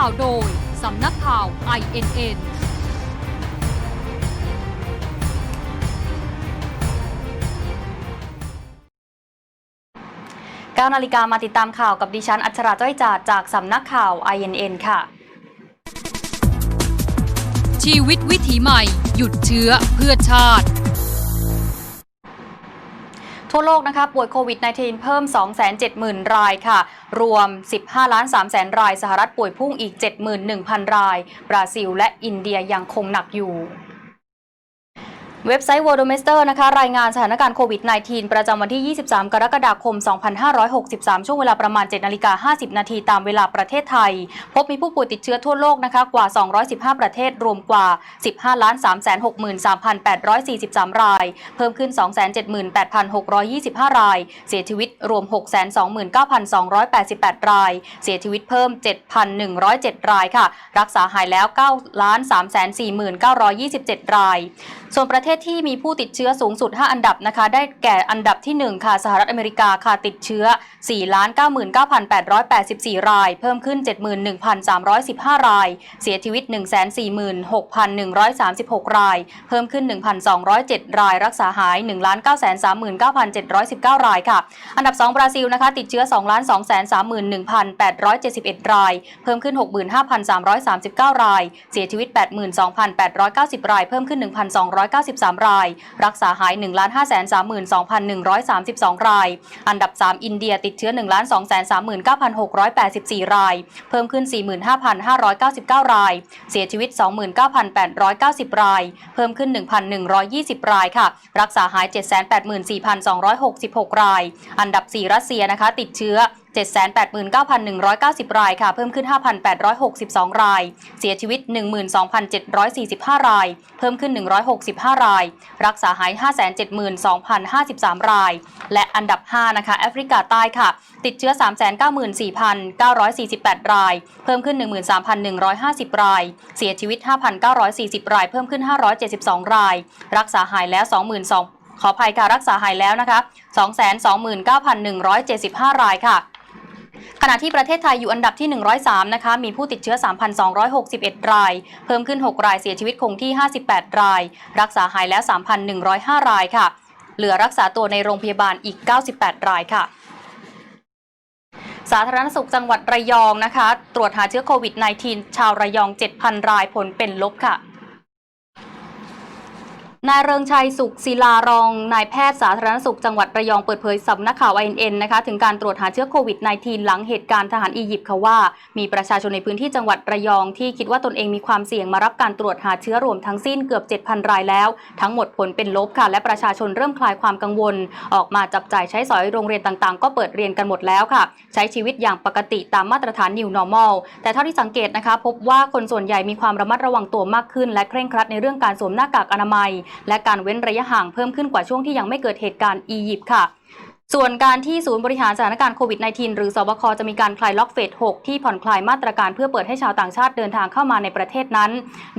ข่าวโดย สำนักข่าว INN 9นาฬิกามาติดตามข่าวกับดิฉัน อัชราจ้อยจาจากสำนักข่าว INN ค่ะ ชีวิตวิถีใหม่ หยุดเชื้อเพื่อชาติ ทั่วโลกนะคะป่วยโควิด -19 เพิ่ม 270,000 รายค่ะ รวม 15 ล้าน3แสนราย สหรัฐป่วยพุ่งอีก 71,000 ราย บราซิลและอินเดียยังคงหนักอยู่ เว็บไซต์ Worldometer นะคะรายงานสถานการณ์โควิด -19 ประจำวันที่ 23 กรกฎาคม 2563 ช่วงเวลาประมาณ 7นาฬิกา50 นาทีตามเวลาประเทศไทย พบมีผู้ป่วยติดเชื้อทั่วโลกนะคะกว่า 215 ประเทศรวมกว่า 15 363,843 ราย เพิ่มขึ้น 278,625 ราย เสียชีวิตรวม 629,288 ราย เสียชีวิตเพิ่ม 7,107 รายค่ะ รักษาหายแล้ว 9 349,927 ราย ส่วนประเทศที่มีผู้ติดเชื้อสูงสุด 5 อันดับนะคะ ได้แก่อันดับที่ 1 ค่ะ สหรัฐอเมริกาค่ะติดเชื้อ 499,884 ราย เพิ่มขึ้น 71,315 ราย เสียชีวิต 146,136 ราย เพิ่มขึ้น 1,207 ราย รักษาหาย 1,939,719 รายค่ะ อันดับ 2 บราซิลนะคะ ติดเชื้อ 2,231,871 ราย เพิ่มขึ้น 65,339 ราย เสียชีวิต 82,890 ราย เพิ่มขึ้น 1,293 3 ราย รักษาหาย 1,532,132 ราย อันดับ 3 อินเดียติดเชื้อ 1,239,684 ราย เพิ่มขึ้น 45,599 ราย เสียชีวิต 29,890 ราย เพิ่มขึ้น 1,120 รายค่ะ รักษาหาย 784,266 ราย อันดับ 4 รัสเซียนะคะติดเชื้อ 789,190 รายค่ะ เพิ่มขึ้น 5,862 ราย เสียชีวิต 12,745 ราย เพิ่มขึ้น 165 ราย รักษาหาย 572,053 ราย และอันดับ 5 นะคะ แอฟริกาใต้ค่ะ ติดเชื้อ 394,948 ราย เพิ่มขึ้น 13,150 ราย เสียชีวิต 5,940 ราย เพิ่มขึ้น 572 ราย รักษาหายแล้ว 22,000ขออภัยค่ะรักษาหายแล้วนะคะ 229,175 รายค่ะ ขณะที่ประเทศไทยอยู่อันดับที่ 103 นะคะ มีผู้ติดเชื้อ 3,261 ราย เพิ่มขึ้น 6 รายเสียชีวิตคงที่ 58 ราย รักษาหายแล้ว 3,105 รายค่ะ เหลือรักษาตัวในโรงพยาบาลอีก 98 รายค่ะสาธารณสุขจังหวัดระยองนะคะ ตรวจหาเชื้อโควิด -19 ชาวระยอง 7,000 รายผลเป็นลบค่ะ นายเริงชัยสุขศิลารอง นายแพทย์สาธารณสุขจังหวัดระยองเปิดเผยสำนักข่าว INN นะคะถึงการตรวจหาเชื้อโควิด -19 หลังเหตุการณ์ทหารอียิปต์เขาว่า มีประชาชนในพื้นที่จังหวัดระยองที่คิดว่าตนเองมีความเสี่ยงมารับการตรวจหาเชื้อรวมทั้งสิ้นเกือบ 7,000 รายแล้ว ทั้งหมดผลเป็นลบค่ะ และประชาชนเริ่มคลายความกังวล ออกมาจับจ่ายใช้สอยโรงเรียนต่างๆ ก็เปิดเรียนกันหมดแล้วค่ะ ใช้ชีวิตอย่างปกติตามมาตรฐาน New Normal แต่เท่าที่สังเกตนะคะ พบว่าคนส่วนใหญ่มีความระมัดระวังตัวมากขึ้น และเคร่งครัดในเรื่องการสวมหน้ากากอนามัยและการเว้นระยะห่างเพิ่มขึ้นกว่าช่วงที่ยังไม่เกิดเหตุการณ์อียิปต์ค่ะส่วนการที่ศูนย์บริหารสถานการณ์โควิด -19 หรือสบคจะมีการคลายล็อกเฟส 6 ที่ผ่อนคลายมาตรการเพื่อเปิดให้ชาวต่างชาติเดินทางเข้ามาในประเทศนั้น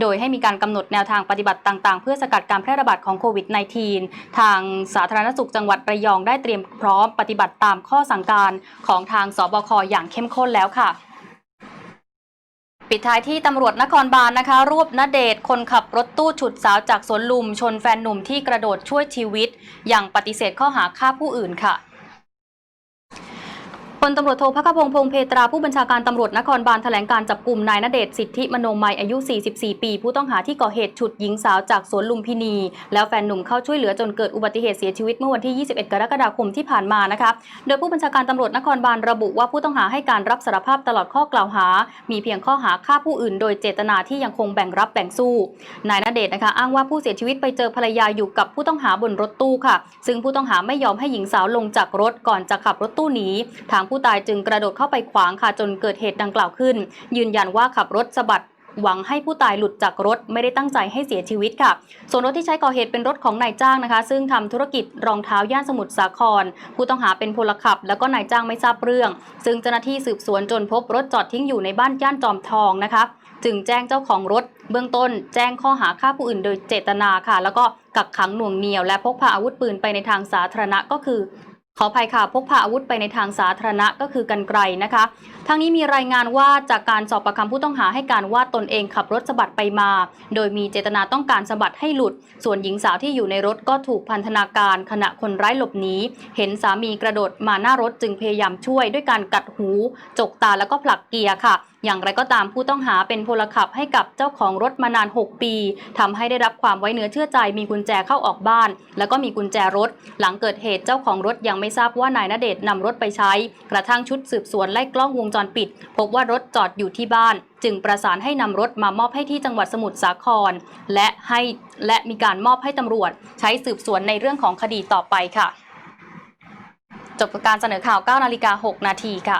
โดยให้มีการกำหนดแนวทางปฏิบัติต่างๆ เพื่อสกัดการแพร่ระบาดของโควิด -19 ทางสาธารณสุขจังหวัดระยองได้เตรียมพร้อมปฏิบัติตามข้อสั่งการของทางสบคอย่างเข้มข้นแล้วค่ะ ปิดท้ายที่ตำรวจนครบาลนะคะ รวบนเดชคนขับรถตู้ฉุดสาวจากสวนลุม ชนแฟนหนุ่มที่กระโดดช่วยชีวิต อย่างปฏิเสธข้อหาฆ่าผู้อื่นค่ะ พลตำรวจโทพักพงษ์พงเพตราผู้บัญชาการตำรวจนครบาลแถลงการจับกลุ่มนายณเดชน์สิทธิมโนมัยอายุ 44 ปี ผู้ต้องหาที่ก่อเหตุฉุดหญิงสาวจากสวนลุมพินี แล้วแฟนหนุ่มเข้าช่วยเหลือจนเกิดอุบัติเหตุเสียชีวิตเมื่อวันที่ 21 กรกฎาคมที่ผ่านมานะคะโดยผู้บัญชาการตำรวจนครบาลระบุว่าผู้ต้องหาให้การรับสารภาพตลอดข้อกล่าวหา มีเพียงข้อหาฆ่าผู้อื่น โดยเจตนาที่ยังคงแบ่งรับแบ่งสู้ นายณเดชน์นะคะอ้างว่าผู้เสียชีวิตไปเจอภรรยาอยู่กับผู้ต้องหาบนรถตู้ค่ะ ซึ่งผู้ต้องหาไม่ยอมให้หญิงสาวลงจากรถก่อนจะขับรถตู้หนีทางผู้ตายจึงกระโดดเข้าไปขวางค่ะจนเกิดเหตุดังกล่าวขึ้น ยืนยันว่าขับรถสะบัดหวังให้ผู้ตายหลุดจากรถไม่ได้ตั้งใจให้เสียชีวิตค่ะ ส่วนรถที่ใช้ก่อเหตุเป็นรถของนายจ้างนะคะ ซึ่งทำธุรกิจรองเท้าย่านสมุทรสาคร ผู้ต้องหาเป็นพลขับ แล้วก็นายจ้างไม่ทราบเรื่อง ซึ่งเจ้าหน้าที่สืบสวนจนพบรถจอดทิ้งอยู่ในบ้านย่านจอมทองนะคะ จึงแจ้งเจ้าของรถ เบื้องต้น แจ้งข้อหาฆ่าผู้อื่นโดยเจตนาค่ะ แล้วก็กักขังหน่วงเหนียว และพกพาอาวุธปืนไปในทางสาธารณะก็คือ ขออภัยค่ะพกพาอาวุธไปในทางสาธารณะก็คือกันไกลนะคะทั้งนี้มีรายงานว่าจากการสอบประคำผู้ต้องหาให้การว่าตนเองขับรถสะบัดไปมา โดยมีเจตนาต้องการสะบัดให้หลุด ส่วนหญิงสาวที่อยู่ในรถก็ถูกพันธนาการขณะคนร้ายหลบหนีเห็นสามีกระโดดมาหน้ารถจึงพยายามช่วยด้วยการกัดหู จกตาแล้วก็ผลักเกียร์ค่ะ อย่างไรก็ตามผู้ต้องหาเป็นพลขับให้กับเจ้าของรถมานาน 6 ปีทำให้ได้รับความไว้เนื้อเชื่อใจ มีกุญแจเข้าออกบ้าน แล้วก็มีกุญแจรถ หลังเกิดเหตุเจ้าของรถยังไม่ทราบว่านายณเดชน์นำรถไปใช้ กระทั่งชุดสืบสวนไล่กล้องวงจรปิด พบว่ารถจอดอยู่ที่บ้าน จึงประสานให้นำรถมามอบให้ที่จังหวัดสมุทรสาคร และให้และมีการมอบให้ตำรวจ ใช้สืบสวนในเรื่องของคดีต่อไปค่ะ จบกับการเสนอข่าว 9 นาฬิกา 6 นาทีค่ะ